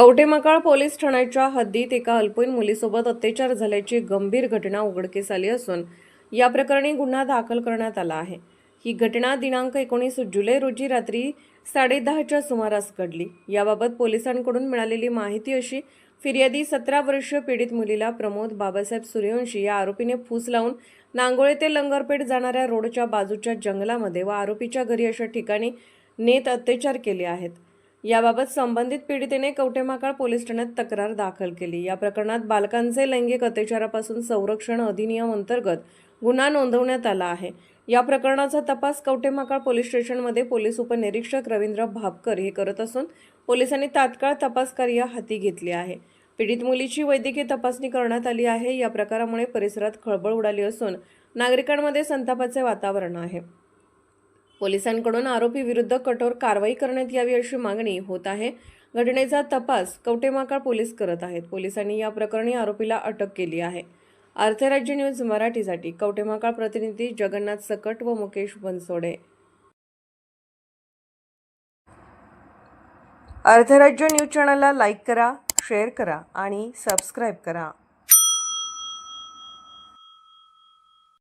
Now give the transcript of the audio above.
कवटेमकाळ police ठाण्याच्या हद्दीत एका अल्पवयीन मुलीसोबत अत्याचार झाल्याची गंभीर घटना उघडकीस आली असून या प्रकरणी गुन्हा दाखल करण्यात आला आहे. ही घटना दिनांक एकोणीस जुलै रोजी रात्री साडेदहाच्या सुमारास घडली. याबाबत पोलिसांकडून मिळालेली माहिती अशी फिर्यादी सतरा वर्षीय पीडित मुलीला प्रमोद बाबासाहेब सूर्यवंशी या आरोपीने फूस लावून नांगोळे ते लंगरपेठ जाणाऱ्या रोडच्या बाजूच्या जंगलामध्ये व आरोपीच्या घरी अशा ठिकाणी नेत अत्याचार केले आहेत. याबाबत संबंधित पीडितेने कवठेमहाकाळ पोलीस ठाण्यात तक्रार दाखल केली. या प्रकरणात बालकांचे लैंगिक अत्याचारापासून संरक्षण अधिनियम अंतर्गत गुन्हा नोंदवण्यात आला आहे. या प्रकरणाचा तपास कवठेमहाकाळ पोलीस स्टेशनमध्ये पोलीस उपनिरीक्षक रवींद्र भापकर हे करत असून पोलिसांनी तात्काळ तपास कार्य हाती घेतले आहे. पीडित मुलीची वैद्यकीय तपासणी करण्यात आली आहे. या प्रकारामुळे परिसरात खळबळ उडाली असून नागरिकांमध्ये संतापाचे वातावरण आहे. पोलिसांकडून आरोपी विरुद्ध कठोर कारवाई करण्यात यावी अशी मागणी होत आहे. घटनेचा तपास कवटेमाकाळ पोलीस करत आहेत. पोलिसांनी या प्रकरणी आरोपीला अटक केली आहे. अर्थराज्य न्यूज मराठीसाठी कवटेमाकाळ प्रतिनिधी जगन्नाथ सकट व मुकेश बनसोडे. अर्थराज्य न्यूज चॅनलला लाईक करा शेअर करा आणि सबस्क्राईब करा.